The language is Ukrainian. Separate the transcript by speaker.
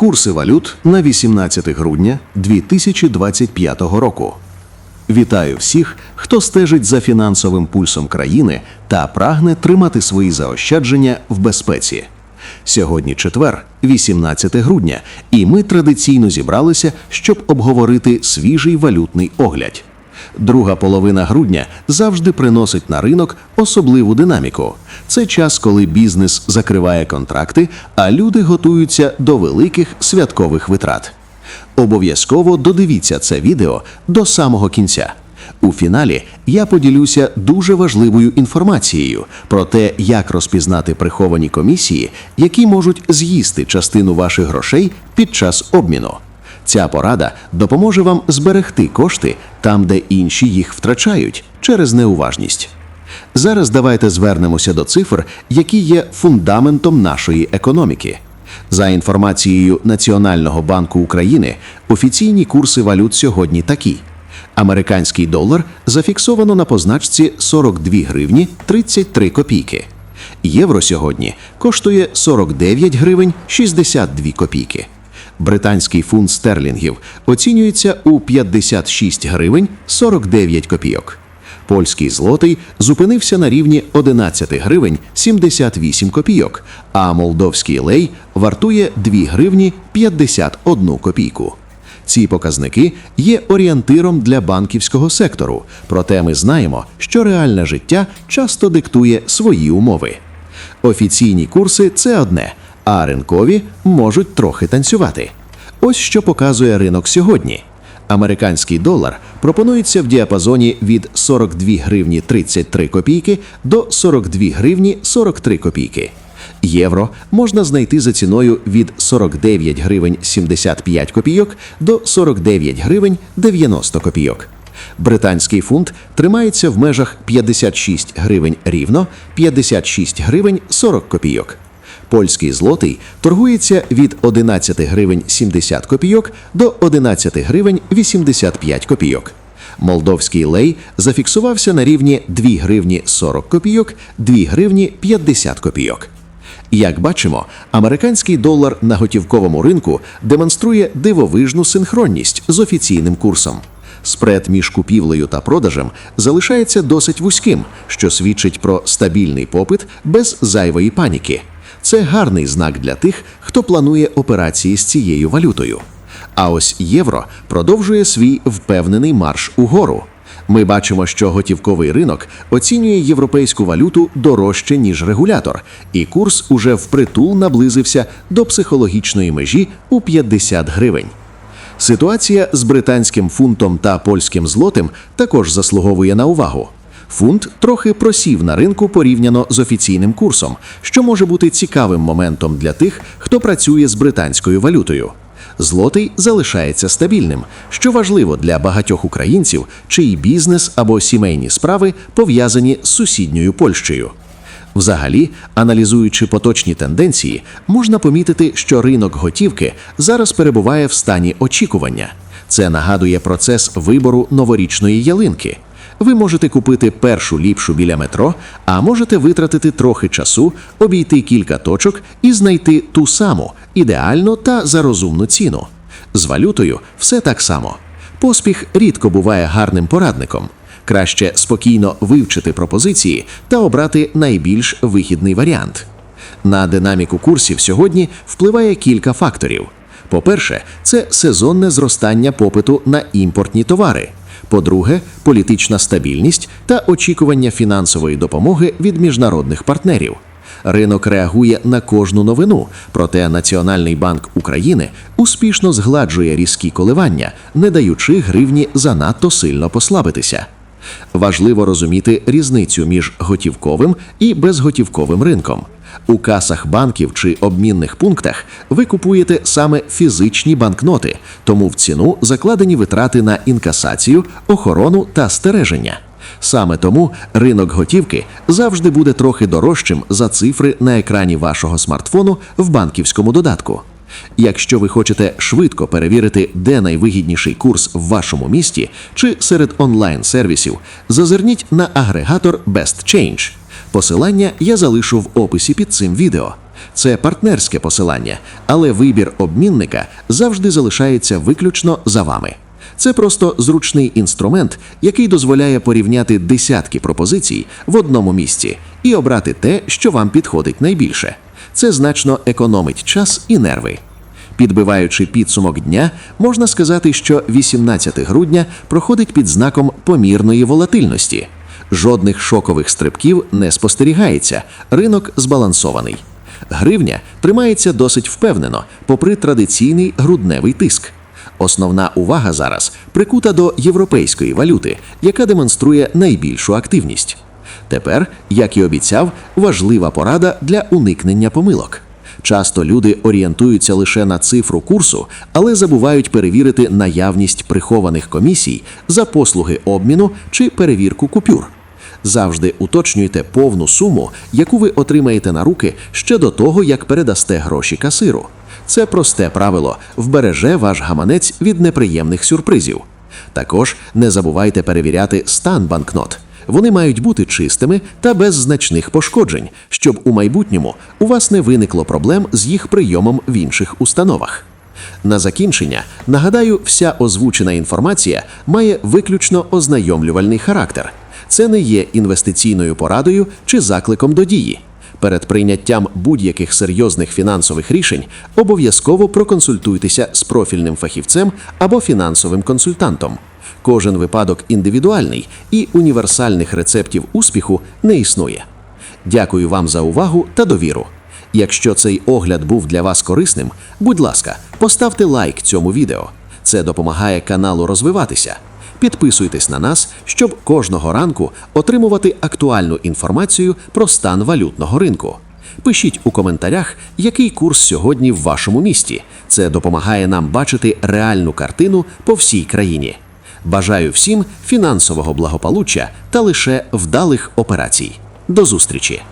Speaker 1: Курси валют на 18 грудня 2025 року. Вітаю всіх, хто стежить за фінансовим пульсом країни та прагне тримати свої заощадження в безпеці. Сьогодні четвер, 18 грудня, і ми традиційно зібралися, щоб обговорити свіжий валютний огляд. Друга половина грудня завжди приносить на ринок особливу динаміку. Це час, коли бізнес закриває контракти, а люди готуються до великих святкових витрат. Обов'язково додивіться це відео до самого кінця. У фіналі я поділюся дуже важливою інформацією про те, як розпізнати приховані комісії, які можуть з'їсти частину ваших грошей під час обміну. Ця порада допоможе вам зберегти кошти там, де інші їх втрачають через неуважність. Зараз давайте звернемося до цифр, які є фундаментом нашої економіки. За інформацією Національного банку України, офіційні курси валют сьогодні такі: американський долар зафіксовано на позначці 42 гривні 33 копійки. Євро сьогодні коштує 49 гривень 62 копійки. Британський фунт стерлінгів оцінюється у 56 гривень 49 копійок. Польський злотий зупинився на рівні 11 гривень 78 копійок, а молдовський лей вартує 2 гривні 51 копійку. Ці показники є орієнтиром для банківського сектору, проте ми знаємо, що реальне життя часто диктує свої умови. Офіційні курси це одне, а ринкові можуть трохи танцювати. Ось що показує ринок сьогодні. Американський долар пропонується в діапазоні від 42 гривні 33 копійки до 42 гривні 43 копійки. Євро можна знайти за ціною від 49 гривень 75 копійок до 49 гривень 90 копійок. Британський фунт тримається в межах 56 гривень рівно, 56 гривень 40 копійок. Польський злотий торгується від 11 гривень 70 копійок до 11 гривень 85 копійок. Молдовський лей зафіксувався на рівні 2 гривні 40 копійок, 2 гривні 50 копійок. Як бачимо, американський долар на готівковому ринку демонструє дивовижну синхронність з офіційним курсом. Спред між купівлею та продажем залишається досить вузьким, що свідчить про стабільний попит без зайвої паніки. Це гарний знак для тих, хто планує операції з цією валютою. А ось євро продовжує свій впевнений марш угору. Ми бачимо, що готівковий ринок оцінює європейську валюту дорожче, ніж регулятор, і курс уже впритул наблизився до психологічної межі у 50 гривень. Ситуація з британським фунтом та польським злотим також заслуговує на увагу. Фунт трохи просів на ринку порівняно з офіційним курсом, що може бути цікавим моментом для тих, хто працює з британською валютою. Злотий залишається стабільним, що важливо для багатьох українців, чиї бізнес або сімейні справи пов'язані з сусідньою Польщею. Взагалі, аналізуючи поточні тенденції, можна помітити, що ринок готівки зараз перебуває в стані очікування. Це нагадує процес вибору новорічної ялинки. Ви можете купити першу ліпшу біля метро, а можете витратити трохи часу, обійти кілька точок і знайти ту саму, ідеальну та за розумну ціну. З валютою все так само. Поспіх рідко буває гарним порадником. Краще спокійно вивчити пропозиції та обрати найбільш вигідний варіант. На динаміку курсів сьогодні впливає кілька факторів. По-перше, це сезонне зростання попиту на імпортні товари. По-друге, політична стабільність та очікування фінансової допомоги від міжнародних партнерів. Ринок реагує на кожну новину, проте Національний банк України успішно згладжує різкі коливання, не даючи гривні занадто сильно послабитися. Важливо розуміти різницю між готівковим і безготівковим ринком. У касах банків чи обмінних пунктах ви купуєте саме фізичні банкноти, тому в ціну закладені витрати на інкасацію, охорону та стереження. Саме тому ринок готівки завжди буде трохи дорожчим за цифри на екрані вашого смартфону в банківському додатку. Якщо ви хочете швидко перевірити, де найвигідніший курс в вашому місті чи серед онлайн-сервісів, зазирніть на агрегатор Best Change. Посилання я залишу в описі під цим відео. Це партнерське посилання, але вибір обмінника завжди залишається виключно за вами. Це просто зручний інструмент, який дозволяє порівняти десятки пропозицій в одному місці і обрати те, що вам підходить найбільше. Це значно економить час і нерви. Підбиваючи підсумок дня, можна сказати, що 18 грудня проходить під знаком помірної волатильності. Жодних шокових стрибків не спостерігається, ринок збалансований. Гривня тримається досить впевнено, попри традиційний грудневий тиск. Основна увага зараз прикута до європейської валюти, яка демонструє найбільшу активність. Тепер, як і обіцяв, важлива порада для уникнення помилок. Часто люди орієнтуються лише на цифру курсу, але забувають перевірити наявність прихованих комісій за послуги обміну чи перевірку купюр. Завжди уточнюйте повну суму, яку ви отримаєте на руки ще до того, як передасте гроші касиру. Це просте правило вбереже ваш гаманець від неприємних сюрпризів. Також не забувайте перевіряти стан банкнот. Вони мають бути чистими та без значних пошкоджень, щоб у майбутньому у вас не виникло проблем з їх прийомом в інших установах. На закінчення нагадаю, вся озвучена інформація має виключно ознайомлювальний характер. Це не є інвестиційною порадою чи закликом до дії. Перед прийняттям будь-яких серйозних фінансових рішень обов'язково проконсультуйтеся з профільним фахівцем або фінансовим консультантом. Кожен випадок індивідуальний і універсальних рецептів успіху не існує. Дякую вам за увагу та довіру. Якщо цей огляд був для вас корисним, будь ласка, поставте лайк цьому відео. Це допомагає каналу розвиватися. Підписуйтесь на нас, щоб кожного ранку отримувати актуальну інформацію про стан валютного ринку. Пишіть у коментарях, який курс сьогодні в вашому місті. Це допомагає нам бачити реальну картину по всій країні. Бажаю всім фінансового благополуччя та лише вдалих операцій. До зустрічі!